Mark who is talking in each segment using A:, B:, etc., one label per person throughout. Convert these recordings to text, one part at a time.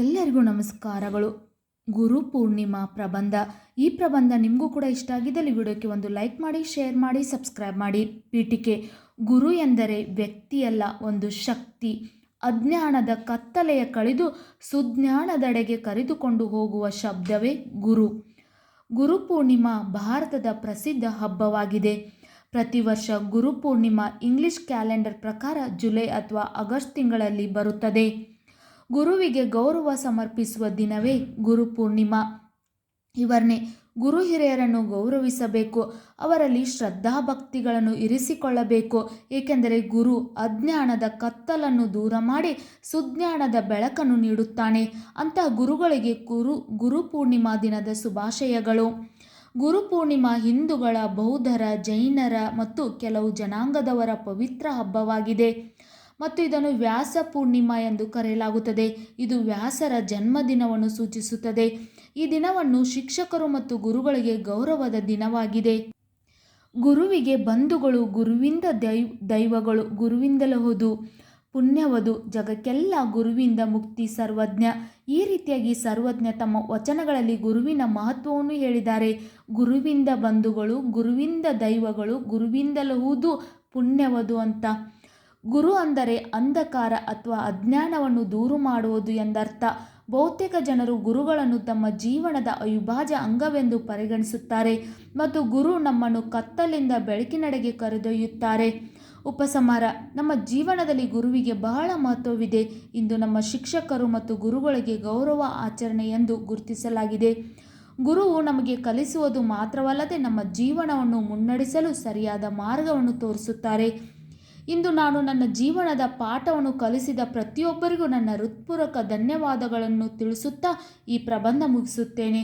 A: ಎಲ್ಲರಿಗೂ ನಮಸ್ಕಾರಗಳು. ಗುರು ಪೂರ್ಣಿಮಾ ಪ್ರಬಂಧ. ಈ ಪ್ರಬಂಧ ನಿಮಗೂ ಕೂಡ ಇಷ್ಟ ಆಗಿದ್ದಲ್ಲಿ ವಿಡಿಯೋಕ್ಕೆ ಒಂದು ಲೈಕ್ ಮಾಡಿ, ಶೇರ್ ಮಾಡಿ, ಸಬ್ಸ್ಕ್ರೈಬ್ ಮಾಡಿ. ಪೀಠಿಕೆ, ಗುರು ಎಂದರೆ ವ್ಯಕ್ತಿಯಲ್ಲ, ಒಂದು ಶಕ್ತಿ. ಅಜ್ಞಾನದ ಕತ್ತಲೆಯ ಕಳೆದು ಸುಜ್ಞಾನದೆಡೆಗೆ ಕರೆದುಕೊಂಡು ಹೋಗುವ ಶಬ್ದವೇ ಗುರು. ಗುರು ಪೂರ್ಣಿಮಾ ಭಾರತದ ಪ್ರಸಿದ್ಧ ಹಬ್ಬವಾಗಿದೆ. ಪ್ರತಿ ವರ್ಷ ಗುರು ಪೂರ್ಣಿಮಾ ಇಂಗ್ಲಿಷ್ ಕ್ಯಾಲೆಂಡರ್ ಪ್ರಕಾರ ಜುಲೈ ಅಥವಾ ಆಗಸ್ಟ್ ತಿಂಗಳಲ್ಲಿ ಬರುತ್ತದೆ. ಗುರುವಿಗೆ ಗೌರವ ಸಮರ್ಪಿಸುವ ದಿನವೇ ಗುರು ಪೂರ್ಣಿಮಾ. ಇವರನ್ನೇ ಗುರು ಹಿರಿಯರನ್ನು ಗೌರವಿಸಬೇಕು, ಅವರಲ್ಲಿ ಶ್ರದ್ಧಾಭಕ್ತಿಗಳನ್ನು ಇರಿಸಿಕೊಳ್ಳಬೇಕು, ಏಕೆಂದರೆ ಗುರು ಅಜ್ಞಾನದ ಕತ್ತಲನ್ನು ದೂರ ಮಾಡಿ ಸುಜ್ಞಾನದ ಬೆಳಕನ್ನು ನೀಡುತ್ತಾನೆ. ಅಂತಹ ಗುರುಗಳಿಗೆ ಗುರು ಗುರು ಪೂರ್ಣಿಮಾ ದಿನದ ಶುಭಾಶಯಗಳು. ಗುರು ಪೂರ್ಣಿಮಾ ಹಿಂದೂಗಳ, ಬೌದ್ಧರ, ಜೈನರ ಮತ್ತು ಕೆಲವು ಜನಾಂಗದವರ ಪವಿತ್ರ ಹಬ್ಬವಾಗಿದೆ. ಮತ್ತು ಇದನ್ನು ವ್ಯಾಸ ಪೂರ್ಣಿಮಾ ಎಂದು ಕರೆಯಲಾಗುತ್ತದೆ. ಇದು ವ್ಯಾಸರ ಜನ್ಮದಿನವನ್ನು ಸೂಚಿಸುತ್ತದೆ. ಈ ದಿನವನ್ನು ಶಿಕ್ಷಕರು ಮತ್ತು ಗುರುಗಳಿಗೆ ಗೌರವದ ದಿನವಾಗಿದೆ. ಗುರುವಿಗೆ ಬಂಧುಗಳು, ಗುರುವಿಂದ ದೈವ್ ದೈವಗಳು ಗುರುವಿಂದಲಹುದು ಪುಣ್ಯವದು, ಜಗಕ್ಕೆಲ್ಲ ಗುರುವಿಂದ ಮುಕ್ತಿ ಸರ್ವಜ್ಞ. ಈ ರೀತಿಯಾಗಿ ಸರ್ವಜ್ಞ ತಮ್ಮ ವಚನಗಳಲ್ಲಿ ಗುರುವಿನ ಮಹತ್ವವನ್ನು ಹೇಳಿದ್ದಾರೆ. ಗುರುವಿಂದ ಬಂಧುಗಳು, ಗುರುವಿಂದ ದೈವಗಳು ಗುರುವಿಂದಲಹುದು ಪುಣ್ಯವದು ಅಂತ. ಗುರು ಅಂದರೆ ಅಂಧಕಾರ ಅಥವಾ ಅಜ್ಞಾನವನ್ನು ದೂರು ಮಾಡುವುದು ಎಂದರ್ಥ. ಬಹುತೇಕ ಜನರು ಗುರುಗಳನ್ನು ತಮ್ಮ ಜೀವನದ ಅವಿಭಾಜ್ಯ ಅಂಗವೆಂದು ಪರಿಗಣಿಸುತ್ತಾರೆ ಮತ್ತು ಗುರು ನಮ್ಮನ್ನು ಕತ್ತಲಿಂದ ಬೆಳಕಿನಡೆಗೆ ಕರೆದೊಯ್ಯುತ್ತಾರೆ. ಉಪಸಮಾರ, ನಮ್ಮ ಜೀವನದಲ್ಲಿ ಗುರುವಿಗೆ ಬಹಳ ಮಹತ್ವವಿದೆ. ಇಂದು ನಮ್ಮ ಶಿಕ್ಷಕರು ಮತ್ತು ಗುರುಗಳಿಗೆ ಗೌರವ ಆಚರಣೆ ಎಂದು ಗುರುತಿಸಲಾಗಿದೆ. ಗುರುವು ನಮಗೆ ಕಲಿಸುವುದು ಮಾತ್ರವಲ್ಲದೆ ನಮ್ಮ ಜೀವನವನ್ನು ಮುನ್ನಡೆಸಲು ಸರಿಯಾದ ಮಾರ್ಗವನ್ನು ತೋರಿಸುತ್ತಾರೆ. ಇಂದು ನಾನು ನನ್ನ ಜೀವನದ ಪಾಠವನ್ನು ಕಲಿಸಿದ ಪ್ರತಿಯೊಬ್ಬರಿಗೂ ನನ್ನ ಹೃತ್ಪೂರ್ವಕ ಧನ್ಯವಾದಗಳನ್ನು ತಿಳಿಸುತ್ತಾ ಈ ಪ್ರಬಂಧ ಮುಗಿಸುತ್ತೇನೆ.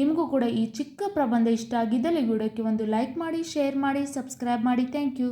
A: ನಿಮಗೂ ಕೂಡ ಈ ಚಿಕ್ಕ ಪ್ರಬಂಧ ಇಷ್ಟ ಆಗಿದ್ದಲ್ಲಿ ವಿಡಿಯೋಕ್ಕೆ ಒಂದು ಲೈಕ್ ಮಾಡಿ, ಶೇರ್ ಮಾಡಿ, ಸಬ್ಸ್ಕ್ರೈಬ್ ಮಾಡಿ. Thank you.